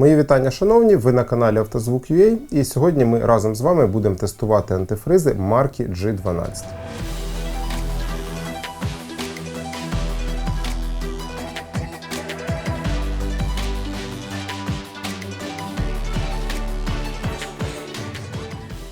Мої вітання, шановні! Ви на каналі Автозвук.ua і сьогодні ми разом з вами будемо тестувати антифризи марки G12.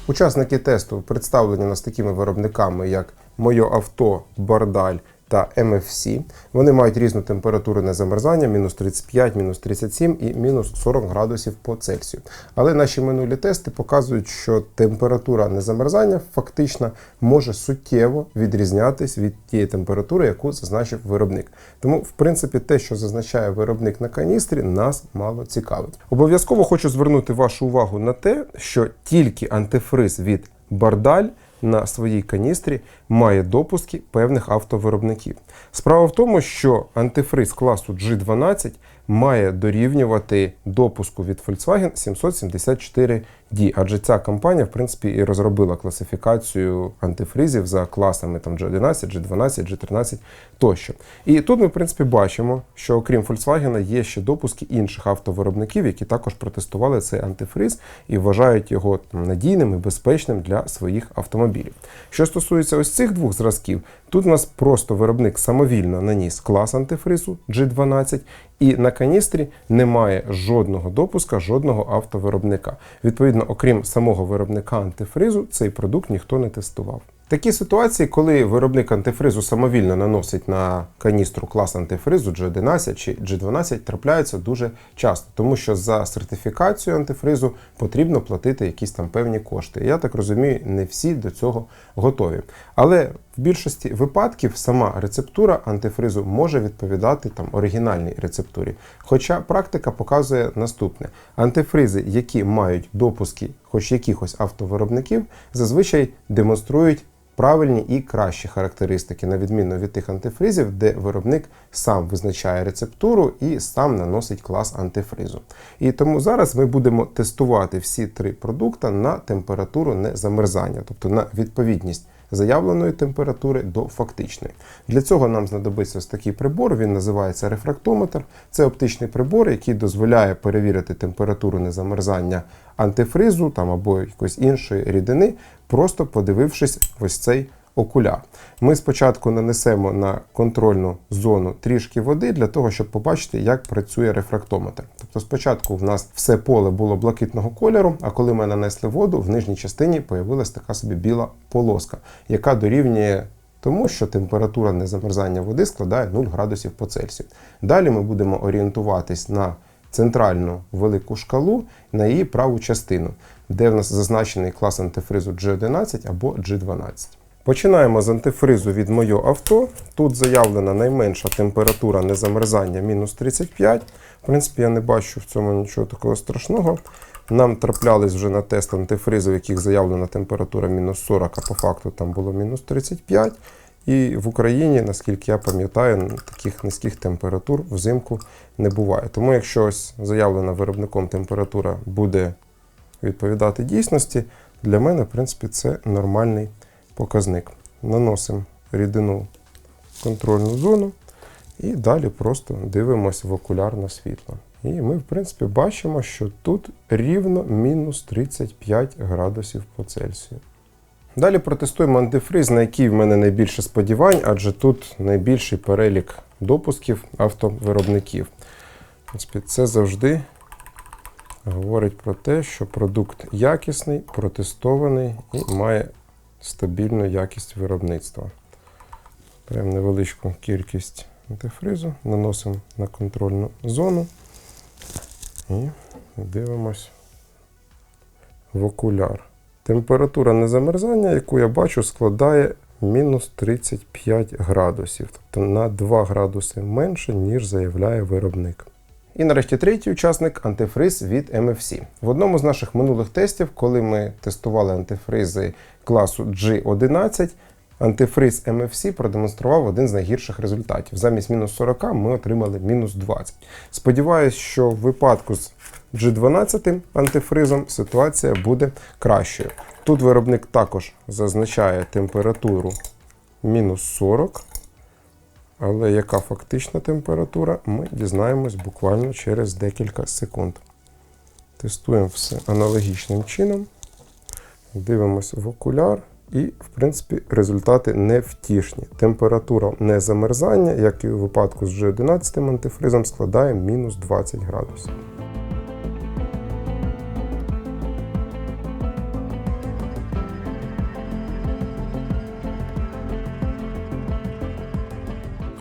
Учасники тесту представлені нас такими виробниками, як Моє авто, Бардаль та MFC. Вони мають різну температуру незамерзання, мінус 35, мінус 37 і мінус 40 градусів по Цельсію. Але наші минулі тести показують, що температура незамерзання фактично може суттєво відрізнятись від тієї температури, яку зазначив виробник. Тому, в принципі, те, що зазначає виробник на каністрі, нас мало цікавить. Обов'язково хочу звернути вашу увагу на те, що тільки антифриз від Бардаль на своїй каністрі має допуски певних автовиробників. Справа в тому, що антифриз класу G12 має дорівнювати допуску від Volkswagen 774D, адже ця компанія, в принципі, і розробила класифікацію антифризів за класами там G11, G12, G13 тощо. І тут ми, в принципі, бачимо, що окрім Volkswagen є ще допуски інших автовиробників, які також протестували цей антифриз і вважають його надійним і безпечним для своїх автомобілів. Що стосується ось цих двох зразків, тут у нас просто виробник самовільно наніс клас антифризу G12, і на каністрі немає жодного допуска, жодного автовиробника. Відповідно, окрім самого виробника антифризу, цей продукт ніхто не тестував. Такі ситуації, коли виробник антифризу самовільно наносить на каністру клас антифризу G11 чи G12, трапляються дуже часто, тому що за сертифікацію антифризу потрібно платити якісь там певні кошти. Я так розумію, не всі до цього готові. Але в більшості випадків сама рецептура антифризу може відповідати там оригінальній рецептурі. Хоча практика показує наступне: антифризи, які мають допуски хоч якихось автовиробників, зазвичай демонструють правильні і кращі характеристики, на відміну від тих антифризів, де виробник сам визначає рецептуру і сам наносить клас антифризу. І тому зараз ми будемо тестувати всі три продукти на температуру незамерзання, тобто на відповідність. Заявленої температури до фактичної. Для цього нам знадобиться ось такий прибор, він називається рефрактометр. Це оптичний прибор, який дозволяє перевірити температуру незамерзання антифризу там, або якоїсь іншої рідини, просто подивившись ось цей окуляр. Ми спочатку нанесемо на контрольну зону трішки води для того, щоб побачити, як працює рефрактометр. Тобто спочатку в нас все поле було блакитного кольору, а коли ми нанесли воду, в нижній частині появилась така собі біла полоска, яка дорівнює тому, що температура незамерзання води складає 0 градусів по Цельсію. Далі ми будемо орієнтуватись на центральну велику шкалу, на її праву частину, де в нас зазначений клас антифризу G11 або G12. Починаємо з антифризу від моє авто. Тут заявлена найменша температура незамерзання мінус 35. В принципі, я не бачу в цьому нічого такого страшного. Нам траплялись вже на тест антифризу, в яких заявлена температура мінус 40, а по факту там було мінус 35. І в Україні, наскільки я пам'ятаю, таких низьких температур взимку не буває. Тому, якщо ось заявлена виробником температура буде відповідати дійсності, для мене, в принципі, це нормальний показник. Наносимо рідину контрольну зону і далі просто дивимося в окуляр на світло. І ми, в принципі, бачимо, що тут рівно мінус 35 градусів по Цельсію. Далі протестуємо антифриз, на який в мене найбільше сподівань, адже тут найбільший перелік допусків автовиробників. Це завжди говорить про те, що продукт якісний, протестований і має стабільну якість виробництва. Беремо невеличку кількість антифризу, наносимо на контрольну зону і дивимось в окуляр. Температура незамерзання, яку я бачу, складає мінус 35 градусів, тобто на 2 градуси менше, ніж заявляє виробник. І нарешті третій учасник антифриз від MFC. В одному з наших минулих тестів, коли ми тестували антифризи класу G11, антифриз MFC продемонстрував один з найгірших результатів. Замість мінус 40 ми отримали мінус 20. Сподіваюсь, що в випадку з G12 антифризом ситуація буде кращою. Тут виробник також зазначає температуру мінус 40. Але яка фактична температура, ми дізнаємось буквально через декілька секунд. Тестуємо все аналогічним чином. Дивимося в окуляр. І, в принципі, результати невтішні. Температура незамерзання, як і у випадку з G11 антифризом, складає мінус 20 градусів.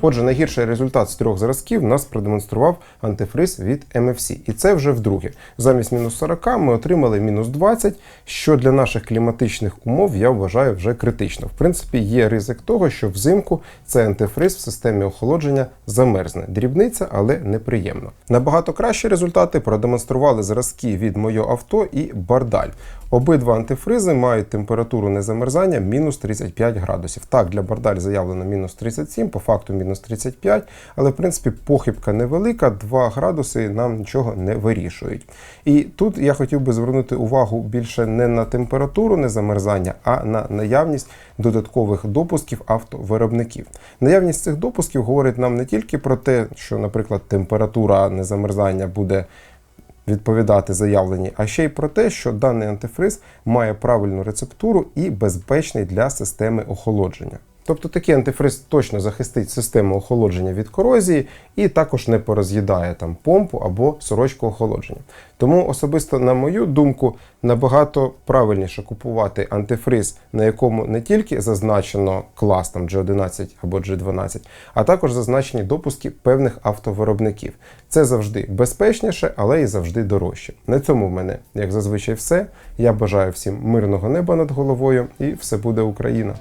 Отже, найгірший результат з трьох зразків нас продемонстрував антифриз від MFC. І це вже вдруге. Замість мінус 40 ми отримали мінус 20, що для наших кліматичних умов я вважаю вже критично. В принципі, є ризик того, що взимку цей антифриз в системі охолодження замерзне. Дрібниця, але неприємно. Набагато кращі результати продемонстрували зразки від моє авто і Бардаль. Обидва антифризи мають температуру незамерзання мінус 35 градусів. Так, для Бардаль заявлено мінус 37, по факту мінус 35, але в принципі похибка невелика, 2 градуси нам нічого не вирішують. І тут я хотів би звернути увагу більше не на температуру незамерзання, а на наявність додаткових допусків автовиробників. Наявність цих допусків говорить нам не тільки про те, що, наприклад, температура незамерзання буде відповідати заявленій, а ще й про те, що даний антифриз має правильну рецептуру і безпечний для системи охолодження. Тобто такий антифриз точно захистить систему охолодження від корозії і також не пороз'їдає там помпу або сорочку охолодження. Тому особисто, на мою думку, набагато правильніше купувати антифриз, на якому не тільки зазначено клас там G11 або G12, а також зазначені допуски певних автовиробників. Це завжди безпечніше, але і завжди дорожче. На цьому в мене, як зазвичай, все. Я бажаю всім мирного неба над головою і все буде Україна!